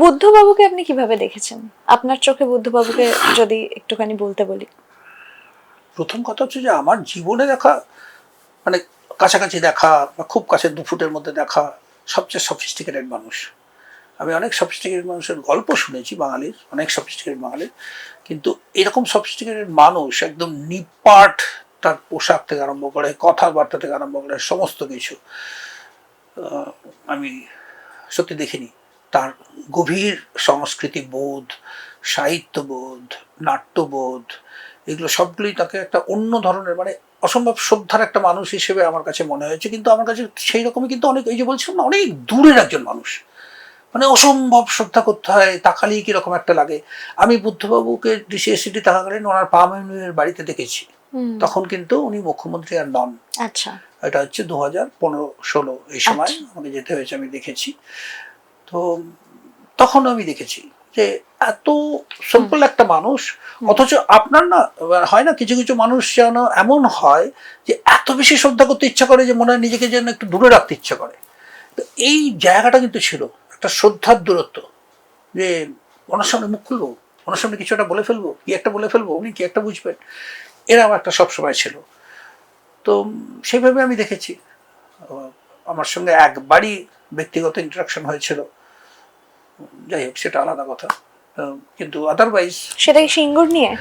বুদ্ধবাবুকে আপনি কীভাবে দেখেছেন? আপনার চোখে বুদ্ধবাবুকে যদি একটুখানি বলতে বলি। প্রথম কথা হচ্ছে যে আমার জীবনে দেখা মানে কাছাকাছি দেখা বা খুব কাছে দু ফুটের মধ্যে দেখা সবচেয়ে সফিস্টিকেটেড মানুষ। আমি অনেক সফিস্টিকেটেড মানুষের গল্প শুনেছি বাঙালির, অনেক সফিস্টিকেটেড বাঙালির। কিন্তু এরকম সফিস্টিকেটেড মানুষ একদম নিপাট তার পোশাক থেকে আরম্ভ করে, কথাবার্তা থেকে আরম্ভ করে, সমস্ত কিছু আমি সত্যি দেখিনি। তার গভীর সংস্কৃতি বোধ সাহিত্যবোধ নাট্যবোধ এগুলো সবগুলোই তাকে একটা অন্য ধরনের মানে অসম্ভব শ্রদ্ধার একটা মানুষ হিসেবে আমার কাছে মনে হয়েছে। কিন্তু আমার কাছে সেই রকমই কিন্তু অনেক এই যে বলছিলাম না অনেক দূরের একজন মানুষ। মানে অসম্ভব শ্রদ্ধা করতে হয় তাকালেই কীরকম একটা লাগে। আমি বুদ্ধবাবুকে ডিসিএসিটি থাকাকালীন ওনার পামের বাড়িতে দেখেছি। তখন কিন্তু উনি মুখ্যমন্ত্রী আর নন। আচ্ছা। এটা হচ্ছে দু হাজার পনেরো ষোলো এই সময় আচ্ছা। আমাকে যেতে হয়েছে আমি দেখেছি। তো তখন আমি দেখেছি যে এত সিম্পল একটা মানুষ অথচ আপনার না হয় না কিছু কিছু মানুষ যেন এমন হয় যে এত বেশি শ্রদ্ধা করতে ইচ্ছা করে যে মনে হয় নিজেকে যেন একটু দূরে রাখতে ইচ্ছা করে। তো এই জায়গাটা কিন্তু ছিল একটা শ্রদ্ধার দূরত্ব। যে ওনার সামনে মুখ খুলবো ওনার সামনে কিছু একটা বলে ফেলব কি একটা বলে ফেলব উনি কি একটা বুঝবেন? এরকম একটা সবসময় ছিল। তো সেইভাবে আমি দেখেছি। আমার সঙ্গে একবারই ব্যক্তিগত ইন্টারাকশন হয়েছিল। যাই হোক সেটা আলাদা কথা। কিন্তু আদারওয়াইজ সেটা সিঙ্গুর নিয়ে?